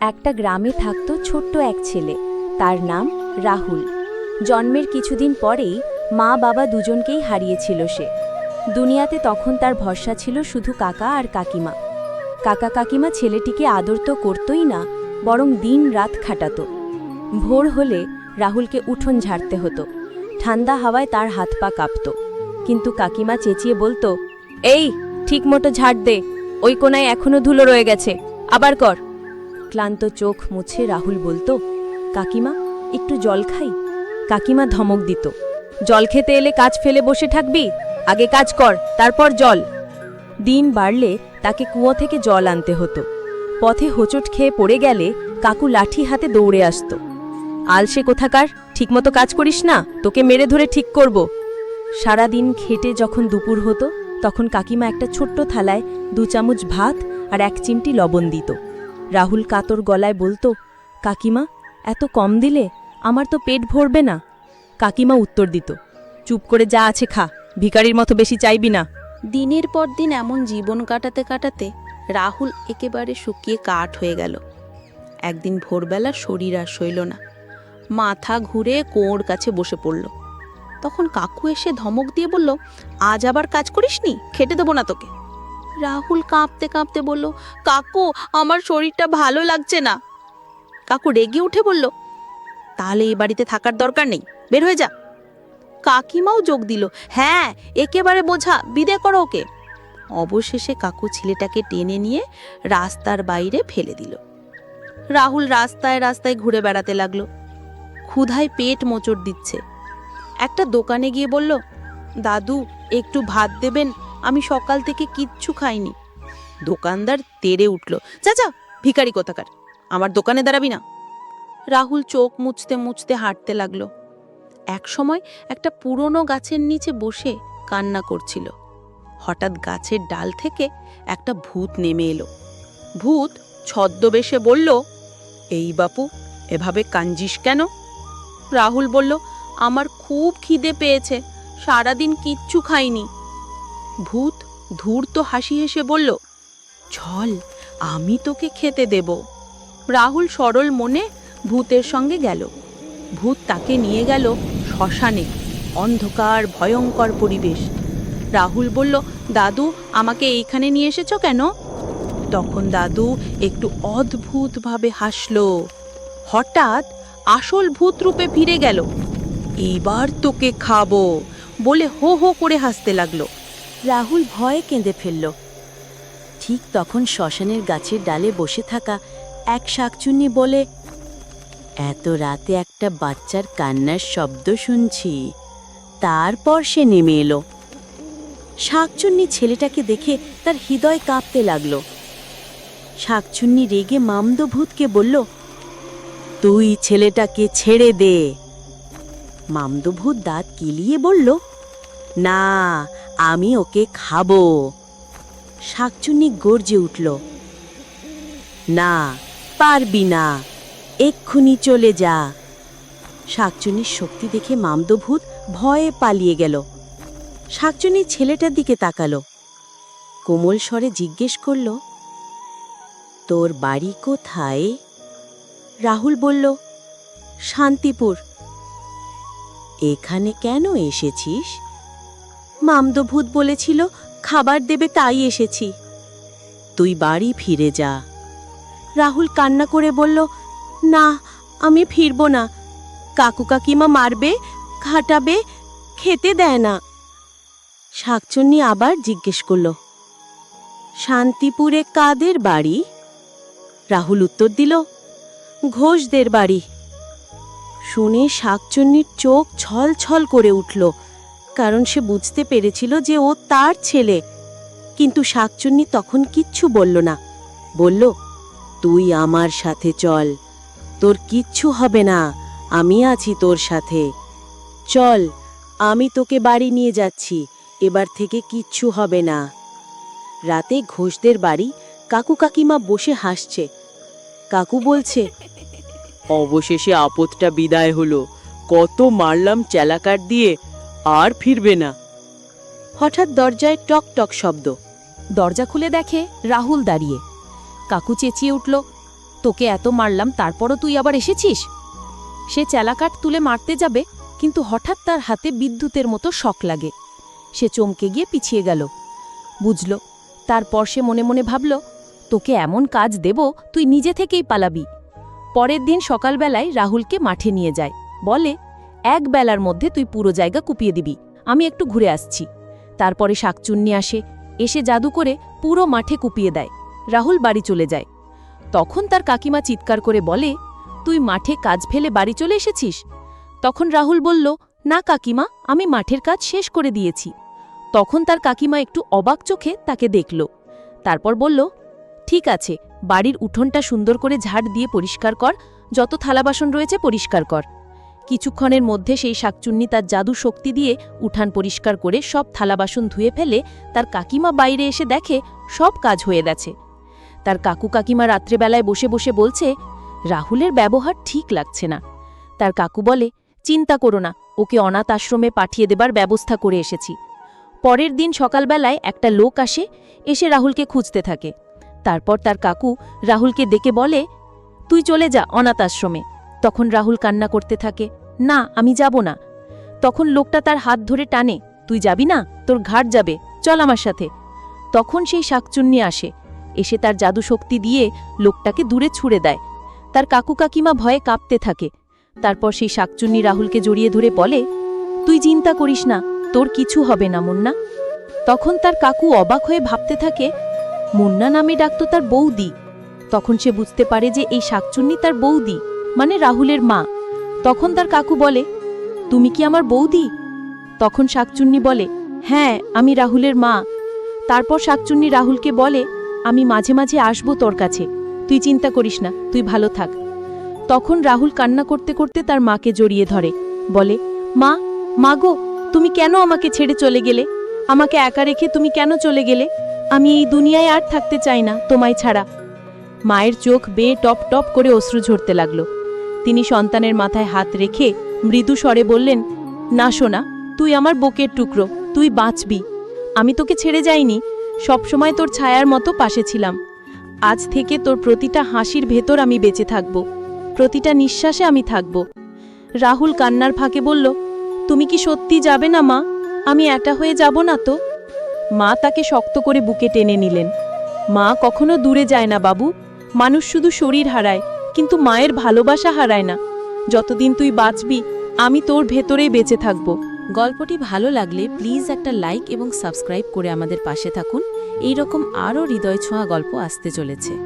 একটা গ্রামে থাকতো ছোট্ট এক ছেলে। তার নাম রাহুল। জন্মের কিছুদিন পরেই মা বাবা দুজনকেই হারিয়েছিল সে। দুনিয়াতে তখন তার ভরসা ছিল শুধু কাকা আর কাকিমা। কাকা কাকিমা ছেলেটিকে আদর তো করতই না, বরং দিন রাত খাটাতো। ভোর হলে রাহুলকে উঠোন ঝাড়তে হতো। ঠান্ডা হাওয়ায় তার হাত পা কাঁপত। কিন্তু কাকিমা চেঁচিয়ে বলতো, এই ঠিক মতো ঝাড় দে। ওই কোনায় এখনও ধুলো রয়ে গেছে। আবার কর। ক্লান্ত চোখ মুছে রাহুল বলতো, কাকিমা, একটু জল খাই? কাকিমা ধমক দিত, জল খেতে এলে কাজ ফেলে বসে থাকবি, আগে কাজ কর, তারপর জল। দিন বাড়লে তাকে কুয়ো থেকে জল আনতে হতো, পথে হোঁচট খেয়ে পড়ে গেলে কাকু লাঠি হাতে দৌড়ে আসত আলসে কোথাকার? ঠিকমতো কাজ করিস না, তোকে মেরে ধরে ঠিক করব। সারাদিন খেটে যখন দুপুর হতো, তখন কাকিমা একটা ছোট্ট থালায় দু চামচ ভাত আর এক চিমটি লবণ দিত। রাহুল কাতর গলায় বলতো, কাকিমা, এত কম দিলে আমার তো পেট ভরবে না। কাকিমা উত্তর দিত, চুপ করে যা আছে খা, ভিখারির মতো বেশি চাইবি না। দিনের পর দিন এমন জীবন কাটাতে কাটাতে রাহুল একেবারে শুকিয়ে কাঠ হয়ে গেল। একদিন ভোরবেলা শরীর আর সইল না। মাথা ঘুরে কোঁর কাছে বসে পড়ল। তখন কাকু এসে ধমক দিয়ে বলল, আজ আবার কাজ করিসনি? খেটে দেবো না তোকে। রাহুল কাঁপতে কাঁপতে বলল, কাকু, আমার শরীরটা ভালো লাগছে না। কাকু রেগে উঠে বলল, তাহলে এই বাড়িতে থাকার দরকার নেই, বের হয়ে যা। কাকিমাও যোগ দিল হ্যাঁ একেবারে বোঝা, বিদে করো ওকে। অবশেষে কাকু ছেলেটাকে টেনে নিয়ে রাস্তার বাইরে ফেলে দিল। রাহুল রাস্তায় রাস্তায় ঘুরে বেড়াতে লাগল। ক্ষুধায় পেট মোচড় দিচ্ছে। একটা দোকানে গিয়ে বলল, দাদু, একটু ভাত দেবেন? আমি সকাল থেকে কিচ্ছু খাইনি। দোকানদার তেড়ে উঠল চাচা ভিখারি কোথাকার? আমার দোকানে দাঁড়াবি না? রাহুল চোখ মুছতে মুছতে হাঁটতে লাগল। এক সময় একটা পুরনো গাছের নিচে বসে কান্না করছিল। হঠাৎ গাছের ডাল থেকে একটা ভূত নেমে এলো। ভূত ছদ্মবেশে বলল, এই বাপু, এভাবে কাঞ্জিস কেন? রাহুল বলল, আমার খুব খিদে পেয়েছে, সারাদিন কিচ্ছু খাইনি। ভূত ধূর্ত হাসি হেসে বলল, চল, আমি তোকে খেতে দেব। রাহুল সরল মনে ভূতের সঙ্গে গেল। ভূত তাকে নিয়ে গেল শ্মশানে, অন্ধকার, ভয়ঙ্কর পরিবেশ। রাহুল বলল, দাদু, আমাকে এইখানে নিয়ে এসেছ কেন? তখন দাদু একটু অদ্ভুতভাবে হাসল। হঠাৎ আসল ভূত রূপে ফিরে গেল। এইবার তোকে খাব বলে হো হো করে হাসতে লাগল। রাহুল ভয়ে কেঁদে ফেলল। ঠিক তখন শ্মশানের গাছের ডালে বসে থাকা এক শাকচুন্নি বলে, এত রাতে একটা বাচ্চার কান্নার শব্দ শুনছি। তারপর সে নেমে এলো। শাকচুন্নি ছেলেটাকে দেখে তার হৃদয় কাঁপতে লাগল। শাকচুন্নি রেগে মামদভূতকে বলল, তুই ছেলেটাকে ছেড়ে দে। মামদভূত দাঁত কিলিয়ে বলল, না আমি ওকে খাব। শাকচুন্নি গর্জে উঠল, না, পারবি না, এক্ষুনি চলে যা। শাকচুন্নির শক্তি দেখে মামদভূত ভয়ে পালিয়ে গেল। শাকচুন্নি ছেলেটার দিকে তাকালো। কোমল স্বরে জিজ্ঞেস করল, তোর বাড়ি কোথায়? রাহুল বলল, শান্তিপুর। এখানে কেন এসেছিস? মামদভূত বলেছিল খাবার দেবে তাই এসেছি। তুই বাড়ি ফিরে যা। রাহুল কান্না করে বলল না আমি ফিরব না। কাকু কাকিমা মারবে খাটাবে খেতে দেয় না। শাকচুন্নি আবার জিজ্ঞেস করল শান্তিপুরে কাদের বাড়ি? রাহুল উত্তর দিল ঘোষদের বাড়ি। শুনে শাকচুন্নির চোখ ছল ছল করে উঠল। কারণ সে বুঝতে পেরেছিল যে ও তার ছেলে। কিন্তু শাকচুন্নি তখন কিচ্ছু বলল না। বলল, তুই আমার সাথে চল। তোর কিচ্ছু হবে না। আমি আছি তোর সাথে। চল, আমি তোকে বাড়ি নিয়ে যাচ্ছি। এবার থেকে কিচ্ছু হবে না। রাতে ঘোষদের বাড়ি কাকু কাকিমা বসে হাসছে। কাকু বলছে, অবশেষে আপদটা বিদায় হলো। কত মারলাম চেলাকার দিয়ে আর ফিরবে না। হঠাৎ দরজায় টক টক শব্দ। দরজা খুলে দেখে রাহুল দাঁড়িয়ে। কাকু চেঁচিয়ে উঠল, তোকে এত মারলাম, তারপরও তুই আবার এসেছিস? সে চেলাকাঠ তুলে মারতে যাবে, কিন্তু হঠাৎ তার হাতে বিদ্যুতের মতো শক লাগে। সে চমকে গিয়ে পিছিয়ে গেল। বুঝল, তারপর সে মনে মনে ভাবল, তোকে এমন কাজ দেব, তুই নিজে থেকেই পালাবি। পরের দিন সকালবেলায় রাহুলকে মাঠে নিয়ে যায়। বলে এক বেলার মধ্যে তুই পুরো জায়গা কুপিয়ে দিবি। আমি একটু ঘুরে আসছি। তারপরে শাকচুন্নি আসে, এসে জাদু করে পুরো মাঠে কুপিয়ে দেয়। রাহুল বাড়ি চলে যায়। তখন তার কাকিমা চিৎকার করে বলে, তুই মাঠে কাজ ফেলে বাড়ি চলে এসেছিস? তখন রাহুল বলল, না কাকিমা, আমি মাঠের কাজ শেষ করে দিয়েছি। তখন তার কাকিমা একটু অবাক চোখে তাকে দেখল। তারপর বলল, ঠিক আছে, বাড়ির উঠোনটা সুন্দর করে ঝাড় দিয়ে পরিষ্কার কর, যত থালাবাসন রয়েছে পরিষ্কার কর। কিছুক্ষণের মধ্যে সেই শাকচুন্নি তার জাদু শক্তি দিয়ে উঠান পরিষ্কার করে সব থালাবাসন ধুয়ে ফেলে তার কাকিমা বাইরে এসে দেখে সব কাজ হয়ে গেছে। তার কাকু কাকিমা রাত্রেবেলায় বসে বসে বলছে, রাহুলের ব্যবহার ঠিক লাগছে না। তার কাকু বলে, চিন্তা করো না, ওকে অনাথ আশ্রমে পাঠিয়ে দেবার ব্যবস্থা করে এসেছি। পরের দিন সকালবেলায় একটা লোক আসে, এসে রাহুলকে খুঁজতে থাকে। তারপর তার কাকু রাহুলকে ডেকে বলে, তুই চলে যা অনাথ আশ্রমে। তখন রাহুল কান্না করতে থাকে, না, আমি যাব না। তখন লোকটা তার হাত ধরে টানে, তুই যাবি না? তোর ঘাট যাবে, চল আমার সাথে। তখন সেই শাকচুন্নি আসে, এসে তার জাদু শক্তি দিয়ে লোকটাকে দূরে ছুড়ে দেয়। তার কাকু কাকিমা ভয়ে কাঁপতে থাকে। তারপর সেই শাকচুন্নি রাহুলকে জড়িয়ে ধরে বলে, তুই চিন্তা করিস না, তোর কিছু হবে না, মুন্না। তখন তার কাকু অবাক হয়ে ভাবতে থাকে, মুন্না নামে ডাকত তার বৌদি। তখন সে বুঝতে পারে যে এই শাকচুন্নি তার বৌদি। মানে রাহুলের মা। তখন তার কাকু বলে, তুমি কি আমার বৌদি? তখন শাকচুন্নি বলে হ্যাঁ আমি রাহুলের মা। তারপর শাকচুন্নি রাহুলকে বলে, আমি মাঝে মাঝে আসব তোর কাছে। তুই চিন্তা করিস না, তুই ভালো থাক। তখন রাহুল কান্না করতে করতে তার মাকে জড়িয়ে ধরে। বলে, মা মা গো, তুমি কেন আমাকে ছেড়ে চলে গেলে? আমাকে একা রেখে তুমি কেন চলে গেলে? আমি এই দুনিয়ায় আর থাকতে চাই না, তোমায় ছাড়া। মায়ের চোখ বেয়ে টপ টপ করে অশ্রু ঝরতে লাগল। তিনি সন্তানের মাথায় হাত রেখে মৃদু স্বরে বললেন, না সোনা, তুই আমার বুকের টুকরো, তুই বাঁচবি। আমি তোকে ছেড়ে যাইনি সবসময় তোর ছায়ার মতো পাশে ছিলাম। আজ থেকে তোর প্রতিটা হাসির ভেতর আমি বেঁচে থাকব, প্রতিটা নিঃশ্বাসে আমি থাকব। রাহুল কান্নার ফাঁকে বলল, তুমি কি সত্যি যাবে না, মা? আমি একা হয়ে যাব না তো? মা তাকে শক্ত করে বুকে টেনে নিলেন, মা কখনো দূরে যায় না বাবু। মানুষ শুধু শরীর হারায় কিন্তু মায়ের ভালোবাসা হারায় না। যতদিন তুই বাঁচবি, আমি তোর ভেতরেই বেঁচে থাকব। গল্পটি ভালো লাগলে প্লিজ একটা লাইক এবং সাবস্ক্রাইব করে আমাদের পাশে থাকুন। এই রকম আরও হৃদয় ছোঁয়া গল্প আসতে চলেছে।